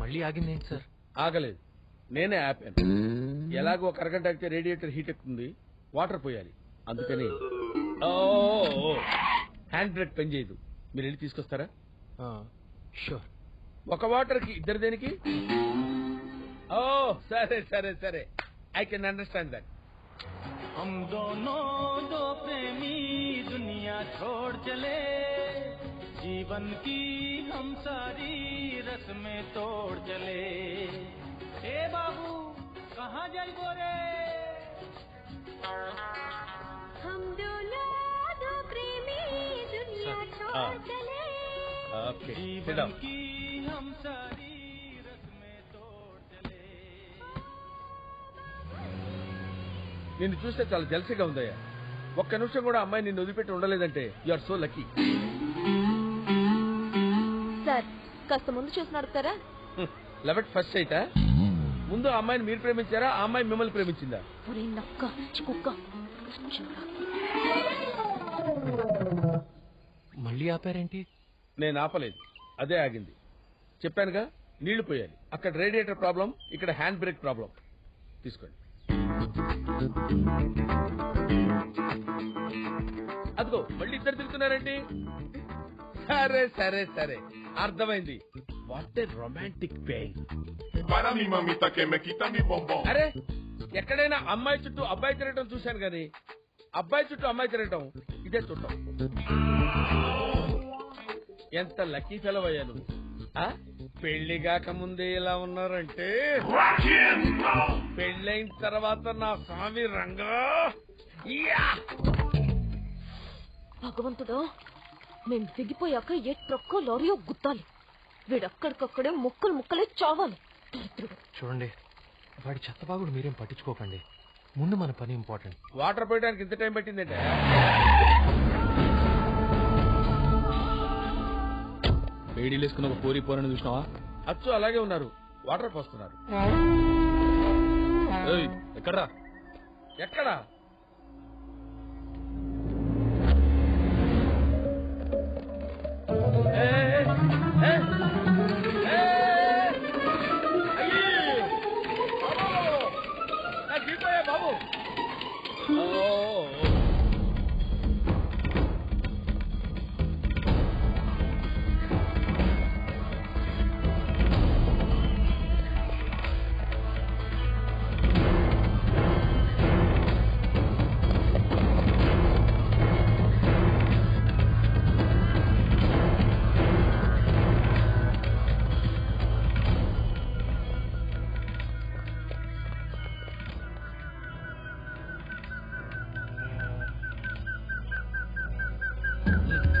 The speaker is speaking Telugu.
మళ్ళీ ఆగింది ఏంటి సార్ ఆగలేదు నేనే ఆపాను ఎలాగో ఒక అరగంట అయితే రేడియేటర్ హీట్ ఎక్కుతుంది వాటర్ పోయాలి అందుకని ఓ, ఓ, హ్యాండ్ బ్రేక్ పని చేయదు మీరు వెళ్ళి తీసుకొస్తారా షూర్ ఒక వాటర్ కి ఇద్దరు దేనికి ఓ సరే సరే సరే ఐ కెన్ అండర్స్టాండ్ దట్ हम दोनों दो प्रेमी दुनिया छोड़ चले जीवन की हम सारी रस्में तोड़ चले ए बाबू कहाँ जाई बोरे हम दोनों दो प्रेमी दुनिया छोड़ हाँ। चले ఓకే जीवन की हम सारी रस्में तोड़ चले నిన్ను చూస్తే చాలా జలసిగా ఉందయ్యా ఒక్క నిమిషం కూడా అమ్మాయి నిన్ను వదిలిపెట్టి ఉండలేదంటే you are so lucky sir కాస్త ముందు చూసి నడుపుతారా? లెవెట్ ఫస్ట్ సైటా? ముందు ఆ అమ్మాయిని మీరు ప్రేమించారా? ఆ అమ్మాయి మిమ్మల్ని ప్రేమించిందా? ఒరే నక్క కుక్క. మళ్ళీ ఆపారేంటి? నేను ఆపలేదు. అదే ఆగింది. చెప్పానుగా నీళ్ళు పోయాలి. అక్కడ రేడియేటర్ ప్రాబ్లం ఇక్కడ హ్యాండ్ బ్రేక్ ప్రాబ్లం. తీసుకోండి. అదిగో మళ్ళీ ఇద్దరు తిరుగుతున్నారండి సరే సరే సరే. అర్థమైంది what a romantic pain Para mi mamita que me quita mi bombón. అరే ఎక్కడైనా అమ్మాయి చుట్టూ అబ్బాయి తిరగటం చూశాను కానీ అబ్బాయి చుట్టూ అమ్మాయి తిరగటం ఇదే చూడటం ఎంత లక్కీ ఫెలవ్ అయ్యా నువ్వు ఆ? పెళ్ళి కాకముందే ఇలా ఉన్నారంటే పెళ్ళైన తర్వాత నా స్వామి రంగా యా! భగవంతుడా మేం దిగిపోయాక ఏ ట్రక్కో లారీయో గుద్దాలి. వీడక్కడికక్కడే ముక్కలు ముక్కలే చావాలి. దరిద్రుడు. చూడండి వాడి చెత్తబాగుడు మీరేం పట్టించుకోకండి. ముందు మన పని ఇంపార్టెంట్. వాటర్ పోయడానికి ఇంత టైం పట్టిందంటే? వేడీలు వేసుకున్న ఒక పోరి పోరని చూసినావా? అచ్చు అలాగే ఉన్నారు. వాటర్ పోస్తున్నారు. ఏయ్, ఎక్కడ్రా? ఎక్కడా? 了。